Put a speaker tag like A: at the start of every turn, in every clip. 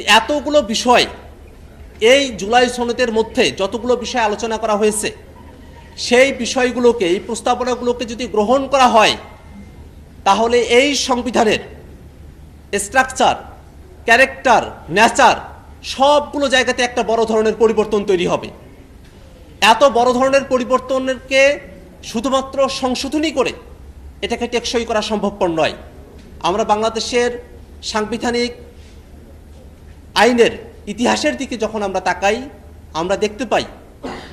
A: এতগুলো বিষয় এই জুলাই সনদের মধ্যে যতগুলো বিষয় আলোচনা করা হয়েছে, সেই বিষয়গুলোকে, এই প্রস্তাবনাগুলোকে যদি গ্রহণ করা হয়, তাহলে এই সংবিধানের স্ট্রাকচার ক্যারেক্টার নেচার সবগুলো জায়গাতে একটা বড় ধরনের পরিবর্তন তৈরি হবে। এত বড় ধরনের পরিবর্তনকে শুধুমাত্র সংশোধনী করে এটাকে টেকসই করা সম্ভবপর নয়। আমরা বাংলাদেশের সাংবিধানিক আইনের ইতিহাসের দিকে যখন আমরা তাকাই, আমরা দেখতে পাই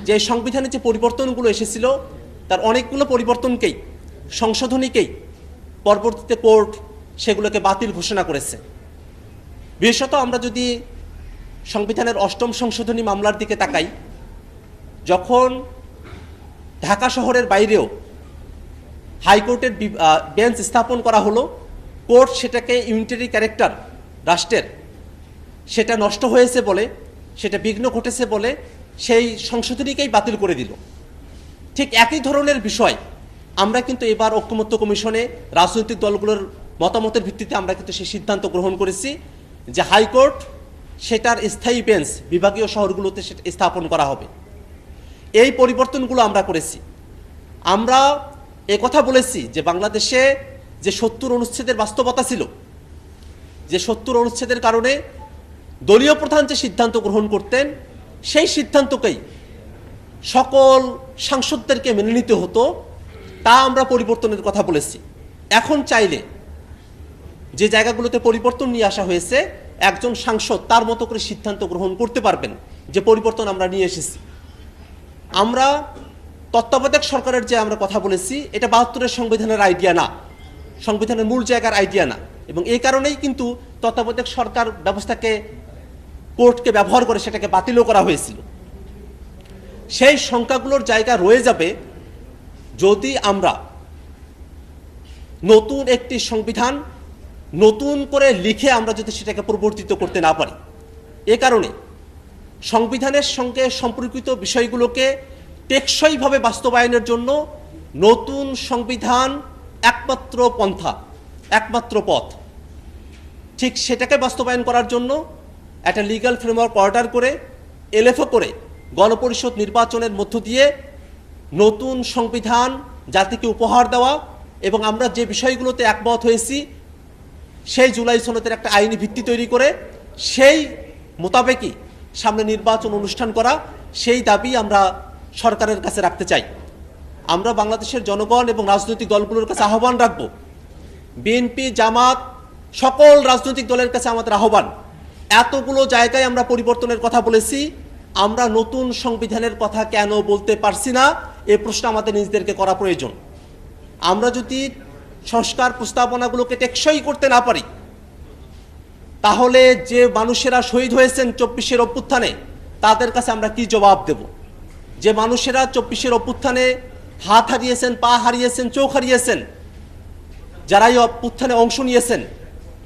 A: যে সংবিধানে যে পরিবর্তনগুলো এসেছিল, তার অনেকগুলো পরিবর্তনকেই, সংশোধনীকেই পরবর্তীতে কোর্ট সেগুলোকে বাতিল ঘোষণা করেছে। বিশেষত আমরা যদি সংবিধানের অষ্টম সংশোধনী মামলার দিকে তাকাই, যখন ঢাকা শহরের বাইরেও হাইকোর্টের বেঞ্চ স্থাপন করা হলো, কোর্ট সেটাকে ইউনিটারি ক্যারেক্টার রাষ্ট্রের সেটা নষ্ট হয়েছে বলে, সেটা বিঘ্ন ঘটেছে বলে সেই সংশোধনীকেই বাতিল করে দিল। ঠিক একই ধরনের বিষয়, আমরা কিন্তু এবার ঐক্যমত্য কমিশনে রাজনৈতিক দলগুলোর মতামতের ভিত্তিতে আমরা কিন্তু সেই সিদ্ধান্ত গ্রহণ করেছি যে হাইকোর্ট সেটার স্থায়ী বেঞ্চ বিভাগীয় শহরগুলোতে সেটা স্থাপন করা হবে। এই পরিবর্তনগুলো আমরা করেছি। আমরা কথা বলেছি যে বাংলাদেশে যে সত্তর অনুচ্ছেদের বাস্তবতা ছিল, যে সত্তর অনুচ্ছেদের কারণে দলীয় প্রধান যে সিদ্ধান্ত গ্রহণ করতেন, সেই সিদ্ধান্তকেই সকল সাংসদদেরকে মেনে নিতে হতো। তা আমরা পরিবর্তনের কথা বলেছি। এখন চাইলে যে জায়গাগুলোতে পরিবর্তন নিয়ে আসা হয়েছে, একজন সাংসদ তার মতো করে সিদ্ধান্ত গ্রহণ করতে পারবেন, যে পরিবর্তন আমরা নিয়ে এসেছি। আমরা তত্ত্বাবধায়ক সরকারের যে আমরা কথা বলেছি, এটা বাহাত্তরের সংবিধানের আইডিয়া না। সংবিধানের মূল জায়গার আইডিয়া না। এবং এই কারণেই কিন্তু তত্ত্বাবধায়ক সরকার ব্যবস্থাকে কোর্টকে ব্যবহার করে সেটাকে বাতিলও করা হয়েছিল। সেই সংখ্যাগুলোর জায়গা রয়ে যাবে যদি আমরা নতুন একটি সংবিধান নতুন করে লিখে আমরা যদি সেটাকে প্রবর্তিত করতে না পারি। এ কারণে সংবিধানের সঙ্গে সম্পর্কিত বিষয়গুলোকে টেকসইভাবে বাস্তবায়নের জন্য নতুন সংবিধান একমাত্র পন্থা, একমাত্র পথ, ঠিক সেটাকে বাস্তবায়ন করার জন্য একটা লিগ্যাল ফ্রেমওয়ার্ক অর্ডার করে এলএফও করে গণপরিষদ নির্বাচনের মধ্য দিয়ে নতুন সংবিধান, জাতিকে উপহার দেওয়া এবং আমরা যে বিষয়গুলোতে একমত হয়েছি, সেই জুলাই সনদের একটা আইনি ভিত্তি তৈরি করে সেই মোতাবেকই সামনে নির্বাচন অনুষ্ঠান করা, সেই দাবি আমরা সরকারের কাছে রাখতে চাই। আমরা বাংলাদেশের জনগণ এবং রাজনৈতিক দলগুলোর কাছে আহ্বান রাখব। বিএনপি, জামাত, সকল রাজনৈতিক দলের কাছে আমাদের আহ্বান। এতগুলো জায়গায় আমরা পরিবর্তনের কথা বলেছি। আমরা নতুন সংবিধানের কথা কেন বলতে পারছি না? এ প্রশ্ন আমাদের নিজেদেরকে করা প্রয়োজন। আমরা যদি সংস্কার প্রস্তাবনাগুলোকে টেকসই করতে না পারি, তাহলে যে মানুষেরা শহীদ হয়েছেন চব্বিশের অভ্যুত্থানে, তাদের কাছে আমরা কি জবাব দেব? যে মানুষেরা চব্বিশের অভ্যুত্থানে হাত হারিয়েছেন, পা হারিয়েছেন, চোখ হারিয়েছেন যারা এই অভ্যুত্থানে অংশ নিয়েছেন,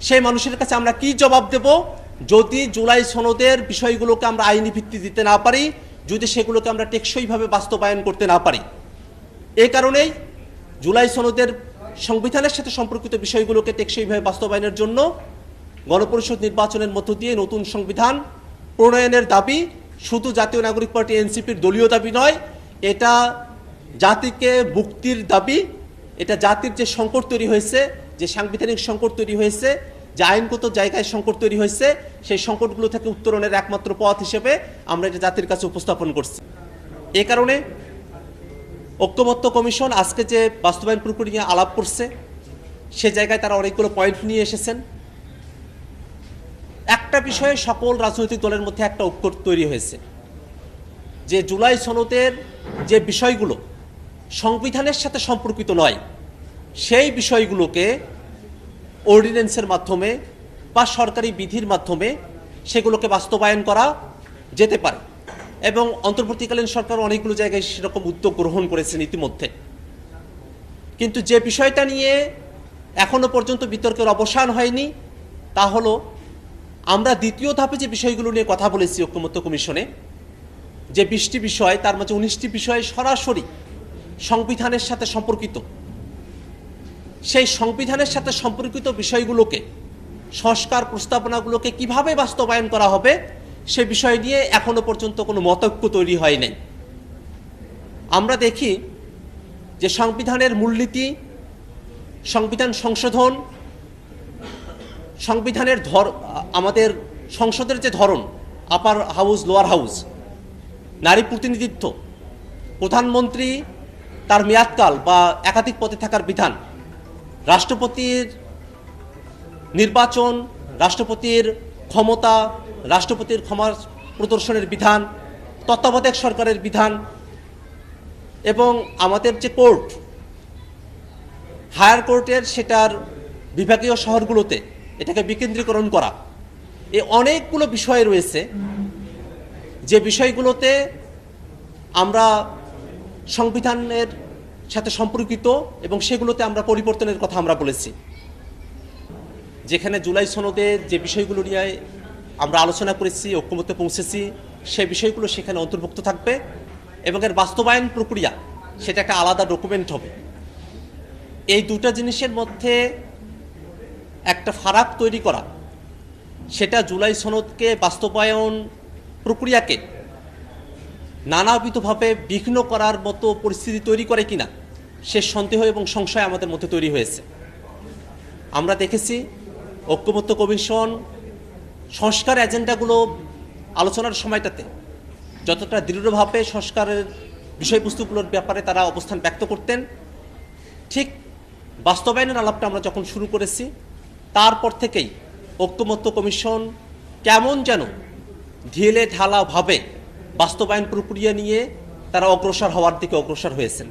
A: সেই মানুষের কাছে আমরা কি জবাব দেব? যদি জুলাই সনদের বিষয়গুলোকে আমরা আইনি ভিত্তি দিতে না পারি, যদি সেগুলোকে আমরা টেকসইভাবে বাস্তবায়ন করতে না পারি। এই কারণেই জুলাই সনদের সংবিধানের সাথে সম্পর্কিত বিষয়গুলোকে টেকসইভাবে বাস্তবায়নের জন্য গণপরিষদ নির্বাচনের মধ্য দিয়ে নতুন সংবিধান প্রণয়নের দাবি শুধু জাতীয় নাগরিক পার্টি এনসিপির দলীয় দাবি নয়, এটা জাতিকে মুক্তির দাবি, এটা জাতির যে সংকট তৈরি হয়েছে, যে সাংবিধানিক সংকট তৈরি হয়েছে যে আইনগত জায়গায় সংকট তৈরি হয়েছে, সেই সংকটগুলো থেকে উত্তরণের একমাত্র পথ হিসেবে আমরা এটা জাতির কাছে উপস্থাপন করছি। এ কারণে ঐক্যমত্য কমিশন আজকে যে বাস্তবায়ন প্রক্রিয়া নিয়ে আলাপ করছে, সে জায়গায় তারা অনেকগুলো পয়েন্ট নিয়ে এসেছেন। একটা বিষয়ে সকল রাজনৈতিক দলের মধ্যে একটা ঐক্য তৈরি হয়েছে, যে জুলাই সনদের যে বিষয়গুলো সংবিধানের সাথে সম্পর্কিত নয়, সেই বিষয়গুলোকে অর্ডিন্যান্সের মাধ্যমে বা সরকারি বিধির মাধ্যমে সেগুলোকে বাস্তবায়ন করা যেতে পারে। এবং অন্তর্বর্তীকালীন সরকার অনেকগুলো জায়গায় সেরকম উদ্যোগ গ্রহণ করেছেন ইতিমধ্যে। কিন্তু যে বিষয়টা নিয়ে এখনও পর্যন্ত বিতর্কের অবসান হয়নি, তা হলো আমরা দ্বিতীয় ধাপে যে বিষয়গুলো নিয়ে কথা বলেছি ঐক্যমত্য কমিশনে, যে বিশটি বিষয়, তার মাঝে উনিশটি বিষয় সরাসরি সংবিধানের সাথে সম্পর্কিত। সেই সংবিধানের সাথে সম্পর্কিত বিষয়গুলোকে, সংস্কার প্রস্তাবনাগুলোকে কীভাবে বাস্তবায়ন করা হবে, সে বিষয় নিয়ে এখনও পর্যন্ত কোনো মতৈক্য তৈরি হয় নাই। আমরা দেখি যে সংবিধানের মূলনীতি, সংবিধান সংশোধন, সংবিধানের ধর, আমাদের সংসদের যে ধরন আপার হাউস লোয়ার হাউস নারী প্রতিনিধিত্ব, প্রধানমন্ত্রী তার মেয়াদকাল বা একাধিক পদে থাকার বিধান রাষ্ট্রপতির নির্বাচন, রাষ্ট্রপতির ক্ষমতা, রাষ্ট্রপতির ক্ষমা প্রদর্শনের বিধান, তত্ত্বাবধায়ক সরকারের বিধান, এবং আমাদের যে কোর্ট, হায়ার কোর্টের সেটার বিভাগীয় শহরগুলোতে এটাকে বিকেন্দ্রীকরণ করা। এ অনেকগুলো বিষয় রয়েছে। যে বিষয়গুলোতে আমরা সংবিধানের সাথে সম্পর্কিত এবং সেগুলোতে আমরা পরিবর্তনের কথা আমরা বলেছি। যেখানে জুলাই সনদে যে বিষয়গুলো নিয়ে আমরা আলোচনা করেছি, ঐক্যমত্যে পৌঁছেছি সেই বিষয়গুলো সেখানে অন্তর্ভুক্ত থাকবে এবং এর বাস্তবায়ন প্রক্রিয়া সেটা একটা আলাদা ডকুমেন্ট হবে। এই দুটো জিনিসের মধ্যে একটা ফারাক তৈরি করা, সেটা জুলাই সনদকে বাস্তবায়ন প্রক্রিয়াকে নানাবিধভাবে বিঘ্ন করার মতো পরিস্থিতি তৈরি করে কিনা, সে সন্দেহ এবং সংশয় আমাদের মধ্যে তৈরি হয়েছে। আমরা দেখেছি ঐক্যমত্য কমিশন সংস্কার এজেন্ডাগুলো আলোচনার সময়টাতে যতটা দৃঢ়ভাবে সংস্কারের বিষয়বস্তুগুলোর ব্যাপারে তারা অবস্থান ব্যক্ত করতেন, ঠিক বাস্তবায়নের আলাপটা আমরা যখন শুরু করেছি, তারপর থেকেই ঐক্যমত্য কমিশন কেমন যেন ঢিলে ঢালাভাবে বাস্তবায়ন প্রক্রিয়া নিয়ে তারা অগ্রসর হওয়ার দিকে অগ্রসর হয়েছেন।